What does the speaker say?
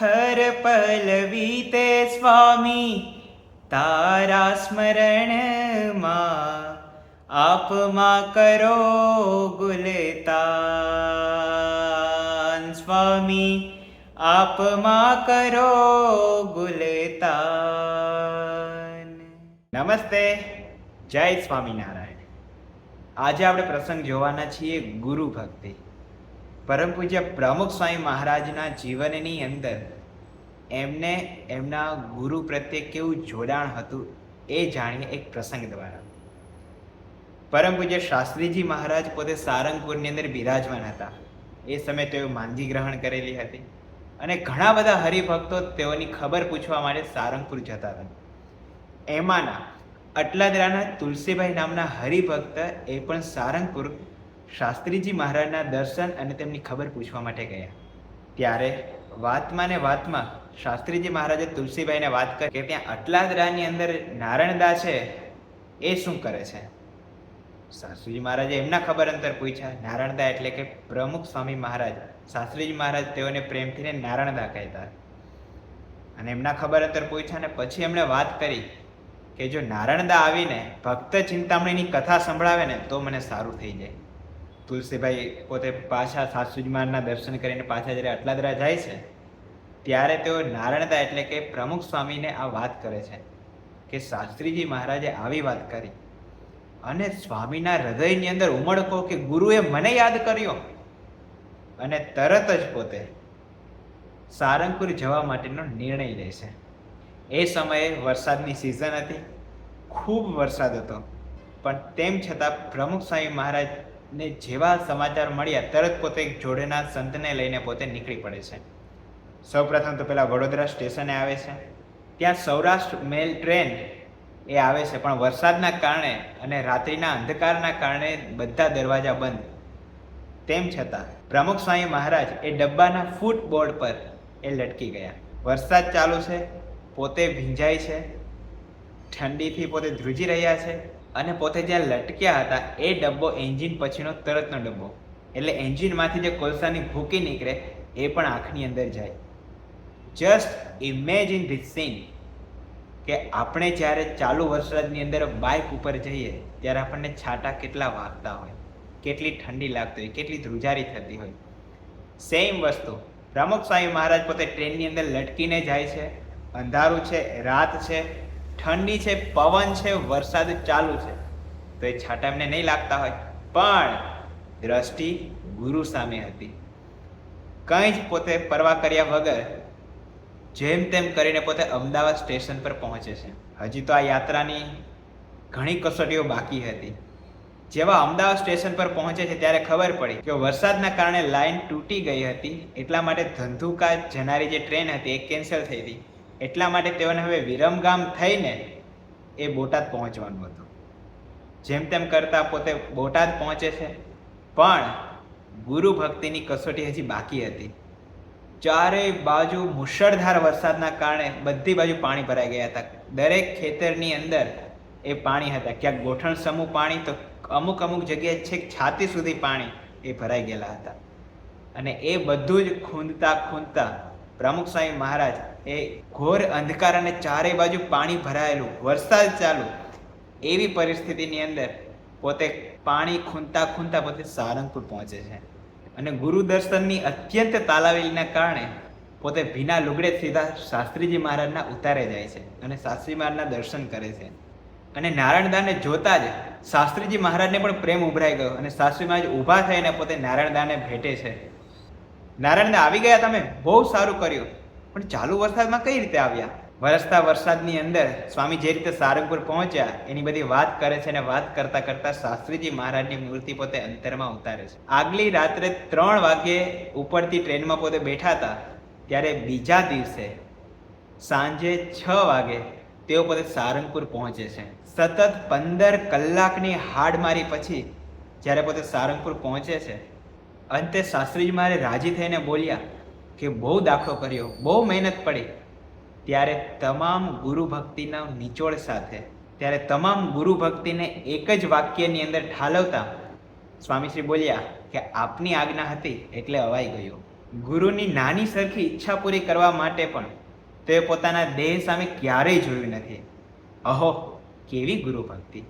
હર પલવી તે સ્વામી તારા સ્મરણમાં આપમાં કરો ગુલતાન સ્વામી આપમાં કરો ગુલતાન નમસ્તે જય સ્વામિનારાયણ આજે આપણે પ્રસંગ જોવાના છીએ ગુરુ ભક્તિ. પરમ પૂજ્ય પ્રમુખ સ્વામી મહારાજના જીવનની અંદર એમને એમના ગુરુ પ્રત્યે કેવું જોડાણ હતું એ જાણીએ એક પ્રસંગ દ્વારા. પરમ પૂજ્ય શાસ્ત્રીજી મહારાજ પોતે સારંગપુરની અંદર બિરાજમાન હતા. એ સમયે તેઓ માંદી ગ્રહણ કરેલી હતી અને ઘણા બધા હરિભક્તો તેઓની ખબર પૂછવા માટે સારંગપુર જતા હતા. એમાંના અટલાદરાના તુલસીભાઈ નામના હરિભક્ત એ પણ સારંગપુર શાસ્ત્રીજી મહારાજના દર્શન અને તેમની ખબર પૂછવા માટે ગયા. ત્યારે વાતમાં ને વાતમાં શાસ્ત્રીજી મહારાજે તુલસીભાઈને વાત કરી કે ત્યાં અટલાદરાની અંદર નારણદા છે, એ શું કરે છે? શાસ્ત્રીજી મહારાજે એમના ખબર અંતર પૂછ્યા. નારણદા એટલે કે પ્રમુખ સ્વામી મહારાજ. શાસ્ત્રીજી મહારાજ તેઓને પ્રેમથી નારણદા કહેતા. અને એમના ખબર અંતર પૂછ્યા અને પછી એમણે વાત કરી કે જો નારણદા આવીને ભક્ત ચિંતામણીની કથા સંભળાવે ને તો મને સારું થઈ જાય. તુલસીભાઈ પોતે પાછા સાસુજમાનના દર્શન કરીને પાછા જ્યારે અટલાદરા જાય છે, ત્યારે તેઓ નારણદા એટલે કે પ્રમુખ સ્વામીને આ વાત કરે છે કે શાસ્ત્રીજી મહારાજે આવી વાત કરી અને સ્વામીના હૃદયની અંદર ઉમળકો કે ગુરુએ મને યાદ કર્યો અને તરત જ પોતે સારંગપુર જવા માટેનો નિર્ણય લે છે. એ સમયે વરસાદની સિઝન હતી, ખૂબ વરસાદ હતો, પણ તેમ છતાં પ્રમુખ સ્વામી મહારાજને જેવા સમાચાર મળ્યા, તરત પોતે જોડેના સંતને લઈને પોતે નીકળી પડે છે. સૌપ્રથમ તો પેલા વડોદરા સ્ટેશને આવે છે. ત્યાં સૌરાષ્ટ્ર મેલ ટ્રેન એ આવે છે, પણ વરસાદના કારણે અને રાત્રિના અંધકારના કારણે બધા દરવાજા બંધ. તેમ છતાં, પ્રમુખ સ્વામી મહારાજ એ ડબ્બાના ફૂટ બોર્ડ પર એ લટકી ગયા. વરસાદ ચાલુ છે, પોતે ભીંજાય છે, ઠંડીથી પોતે ધ્રુજી રહ્યા છે. અને પોતે જ્યાં લટક્યા હતા, એ ડબ્બો એન્જિન પછીનો તરતનો ડબ્બો. એટલે એન્જિનમાંથી જે કોલસાની ભૂકી નીકળે, એ પણ આંખની અંદર જાય. જસ્ટ ઇમેજિન ધીસ સીન કે આપણે જ્યારે ચાલુ વરસાદની અંદર બાઇક ઉપર જઈએ, ત્યારે આપણને છાંટા કેટલા વાગતા હોય, કેટલી ઠંડી લાગતી હોય, કેટલી ધ્રુજારી થતી હોય. સેમ વસ્તુ. પ્રમુખ સ્વામી મહારાજ પોતે ટ્રેનની અંદર લટકીને જાય છે. અંધારું છે, રાત છે. ઠંડી છે, પવન છે, વરસાદ ચાલુ છે. તો એ છાંટા એમને નહીં લાગતા હોય. પણ દ્રષ્ટિ ગુરુ સામે હતી. કંઈ જ પોતે પરવા કર્યા વગર જેમ તેમ કરીને પોતે અમદાવાદ સ્ટેશન પર પહોંચે છે. હજી તો આ યાત્રાની ઘણી કસોટીઓ બાકી હતી. જેવા અમદાવાદ સ્ટેશન પર પહોંચે છે ત્યારે ખબર પડી કે વરસાદના કારણે લાઇન તૂટી ગઈ હતી. એટલા માટે ધંધુકા જનારી જે ટ્રેન હતી એ કેન્સલ થઈ હતી. એટલા માટે તેઓને હવે વિરમગામ થઈને એ બોટાદ પહોંચવાનું હતું. જેમ તેમ કરતા પોતે બોટાદ પહોંચે છે. પણ ગુરુ ભક્તિની કસોટી હજી બાકી હતી. ચારેય બાજુ મુશળધાર વરસાદના કારણે બધી બાજુ પાણી ભરાઈ ગયા હતા. દરેક ખેતરની અંદર એ પાણી હતા. ક્યાંક ગોઠણ સમૂહ પાણી તો અમુક અમુક જગ્યાએ છેક છાતી સુધી પાણી એ ભરાઈ ગયેલા હતા. અને એ બધું જ ખૂંદતા ખૂંદતા પ્રમુખ સ્વામી મહારાજ એ ઘોર અંધકાર અને ચારેય બાજુ પાણી ભરાયેલું, વરસાદ ચાલુ. એવી પરિસ્થિતિની અંદર પોતે પાણી ખૂંદતા ખૂંદતા પોતે સારંગપુર પહોંચે છે. અને ગુરુ દર્શનની અત્યંત તાલાવેલીના કારણે પોતે ભીના લુગડે સીધા શાસ્ત્રીજી મહારાજના ઉતારે જાય છે અને શાસ્ત્રી મહારાજના દર્શન કરે છે. અને નારાયણદાને જોતા જ શાસ્ત્રીજી મહારાજને પણ પ્રેમ ઉભરાઈ ગયો અને શાસ્ત્રી મહારાજ ઊભા થઈને પોતે નારાયણદાને ભેટે છે. નારાયણદા આવી ગયા તમે? બહુ સારું કર્યું. પણ ચાલુ વરસાદમાં કઈ રીતે આવ્યા? વરસતા વરસાદની અંદર સ્વામી જે રીતે સારંગપુર પહોંચ્યા, એની બધી વાત કરે છે અને વાત કરતા કરતા શાસ્ત્રીજી મહારાજની મૂર્તિ પોતે અંતરમાં ઉતારે છે. આગલી રાત્રે ત્રણ વાગ્યે ઉપરથી ટ્રેનમાં પોતે બેઠા હતા, ત્યારે બીજા દિવસે સાંજે છ વાગે તેઓ પોતે સારંગપુર પહોંચે છે. સતત પંદર કલાકની હાડમારી પછી જ્યારે પોતે સારંગપુર પહોંચે છે અંતે શાસ્ત્રીજી મારે રાજી થઈને બોલ્યા કે બહુ દાખલો કર્યો, બહુ મહેનત પડી. ત્યારે તમામ ગુરુ ભક્તિના નિચોડ સાથે, ત્યારે તમામ ગુરુ ભક્તિને એક જ વાક્યની અંદર ઠાલવતા સ્વામીશ્રી બોલ્યા કે આપની આજ્ઞા હતી એટલે અવાઈ ગયો. ગુરુની નાની સરખી ઈચ્છા પૂરી કરવા માટે પણ તે પોતાના દેહ સામે ક્યારેય જોયું નથી. અહો, કેવી ગુરુ ભક્તિ